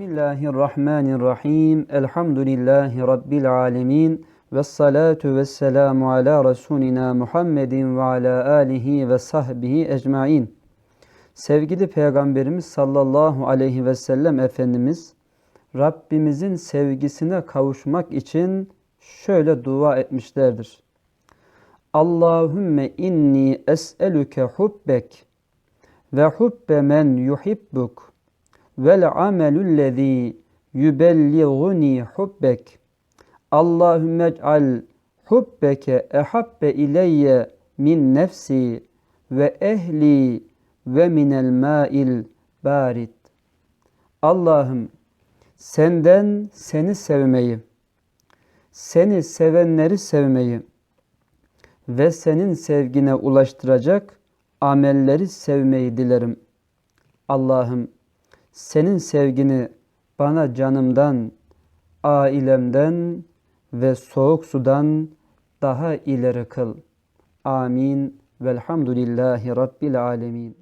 Bismillahirrahmanirrahim. Elhamdülillahi Rabbil alemin. Ve salatu ve selamu ala Resulina Muhammedin ve ala alihi ve sahbihi ecmain. Sevgili Peygamberimiz sallallahu aleyhi ve sellem Efendimiz Rabbimizin sevgisine kavuşmak için şöyle dua etmişlerdir. Allahümme inni es'elüke hubbek ve hubbe men yuhibbuk vel amelullezî yübelliğuni hubbek. Allahümme ec'al hubbeke ehabbe ileyye min nefsi ve ehli ve minel ma'il barid. Allah'ım senden seni sevmeyi, seni sevenleri sevmeyi ve senin sevgine ulaştıracak amelleri sevmeyi dilerim. Allah'ım senin sevgini bana canımdan, ailemden ve soğuk sudan daha ileri kıl. Amin. Velhamdülillahi Rabbil alemin.